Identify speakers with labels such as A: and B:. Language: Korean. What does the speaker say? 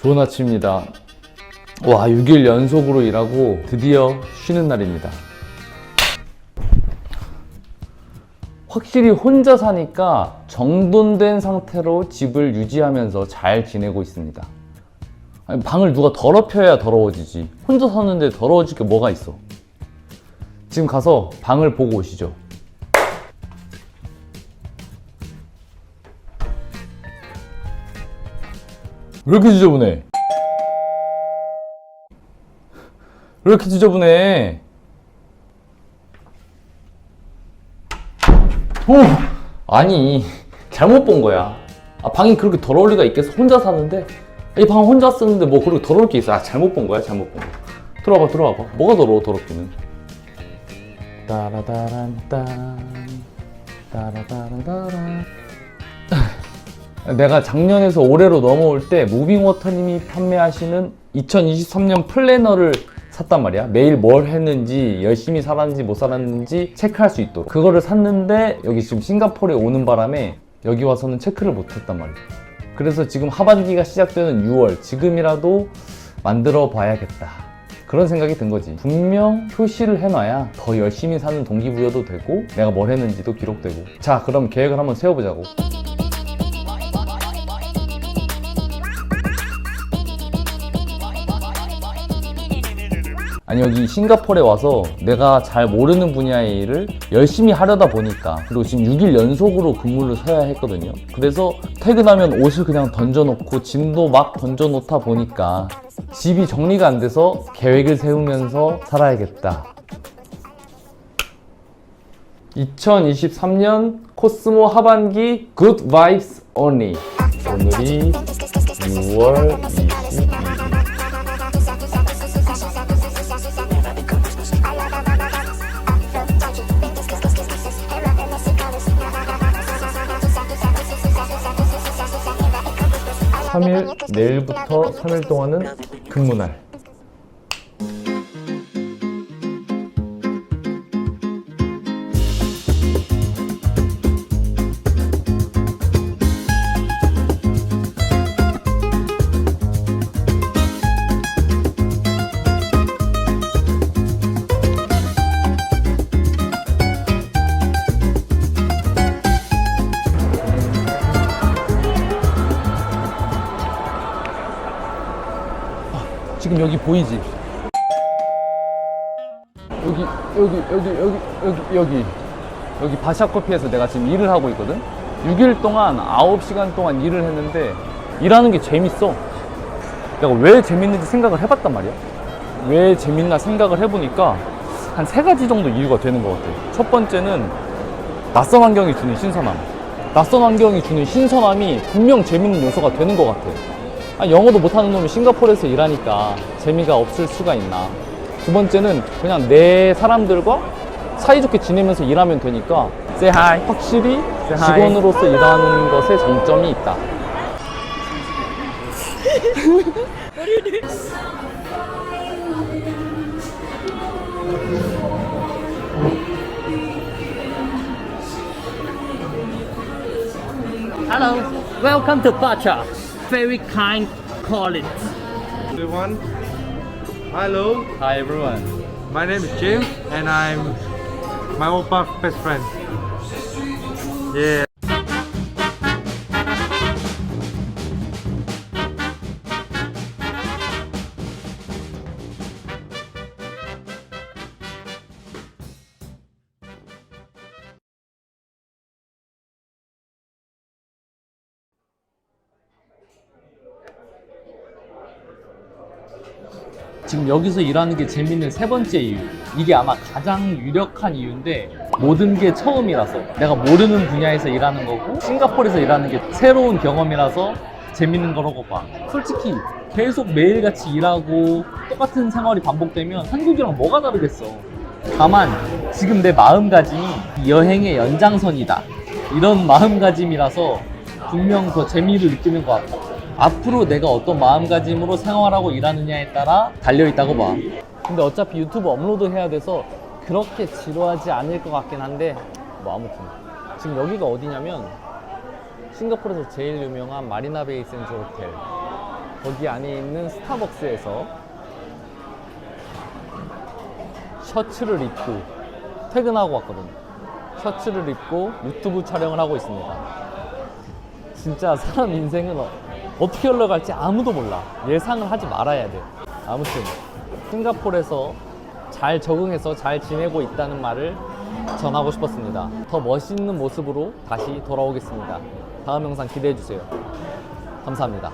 A: 좋은 아침입니다. 와, 6일 연속으로 일하고 드디어 쉬는 날입니다. 확실히 혼자 사니까 정돈된 상태로 집을 유지하면서 잘 지내고 있습니다. 방을 누가 더럽혀야 더러워지지. 혼자 사는데 더러워질 게 뭐가 있어. 지금 가서 방을 보고 오시죠. 왜 이렇게 지저분해? 왜 이렇게 지저분해? 어, 아니 잘못 본 거야. 아, 방이 그렇게 더러울 리가 있겠어? 혼자 사는데 이 방 혼자 쓰는데 뭐 그렇게 더러울 게 있어? 아 잘못 본 거야, 잘못 본 거. 들어와봐, 들어와봐. 뭐가 더러워, 더럽기는? 따라다란딴 따라다란따란 내가 작년에서 올해로 넘어올 때 무빙워터님이 판매하시는 2023년 플래너를 샀단 말이야. 매일 뭘 했는지, 열심히 살았는지 못 살았는지 체크할 수 있도록. 그거를 샀는데 여기 지금 싱가포르에 오는 바람에 여기 와서는 체크를 못 했단 말이야. 그래서 지금 하반기가 시작되는 6월, 지금이라도 만들어 봐야겠다. 그런 생각이 든 거지. 분명 표시를 해놔야 더 열심히 사는 동기부여도 되고, 내가 뭘 했는지도 기록되고. 자, 그럼 계획을 한번 세워보자고. 아니 여기 싱가포르에 와서 내가 잘 모르는 분야의 일을 열심히 하려다 보니까 그리고 지금 6일 연속으로 근무를 서야 했거든요. 그래서 퇴근하면 옷을 그냥 던져놓고 짐도 막 던져놓다 보니까 집이 정리가 안 돼서 계획을 세우면서 살아야겠다. 2023년 코스모 하반기 Good Vibes Only. 오늘이 6월 20 3일, 내일부터 3일 동안은 근무날. 지금 여기 보이지? 여기 여기 여기 여기 여기 여기 여기 바샤 커피에서 내가 지금 일을 하고 있거든. 6일 동안 9시간 동안 일을 했는데 일하는 게 재밌어. 내가 왜 재밌는지 생각을 해봤단 말이야. 왜 재밌나 생각을 해보니까 한 세 가지 정도 이유가 되는 것 같아. 첫 번째는 낯선 환경이 주는 신선함. 낯선 환경이 주는 신선함이 분명 재밌는 요소가 되는 것 같아. 아, 영어도 못하는 놈이 싱가포르에서 일하니까 재미가 없을 수가 있나. 두 번째는 그냥 내 사람들과 사이좋게 지내면서 일하면 되니까
B: Say hi.
A: 확실히
B: Say hi.
A: 직원으로서 일하는 것에 장점이 있다.
B: Hello. Welcome to Pacha. Very kind college.
C: everyone. Hello,
A: Hi everyone.
C: my name is James and I'm my oppa's best friend. Yeah.
A: 지금 여기서 일하는 게 재밌는 세 번째 이유. 이게 아마 가장 유력한 이유인데 모든 게 처음이라서 내가 모르는 분야에서 일하는 거고 싱가포르에서 일하는 게 새로운 경험이라서 재밌는 거라고 봐. 솔직히 계속 매일같이 일하고 똑같은 생활이 반복되면 한국이랑 뭐가 다르겠어. 다만 지금 내 마음가짐이 여행의 연장선이다. 이런 마음가짐이라서 분명 더 재미를 느끼는 것 같아. 앞으로 내가 어떤 마음가짐으로 생활하고 일하느냐에 따라 달려있다고 봐. 근데 어차피 유튜브 업로드 해야 돼서 그렇게 지루하지 않을 것 같긴 한데 뭐 아무튼 지금 여기가 어디냐면 싱가포르에서 제일 유명한 마리나 베이 센즈 호텔 거기 안에 있는 스타벅스에서 셔츠를 입고 퇴근하고 왔거든요. 셔츠를 입고 유튜브 촬영을 하고 있습니다. 진짜 사람 인생은 어- 어떻게 흘러갈지 아무도 몰라. 예상을 하지 말아야 돼. 아무튼 싱가포르에서 잘 적응해서 잘 지내고 있다는 말을 전하고 싶었습니다. 더 멋있는 모습으로 다시 돌아오겠습니다. 다음 영상 기대해 주세요. 감사합니다.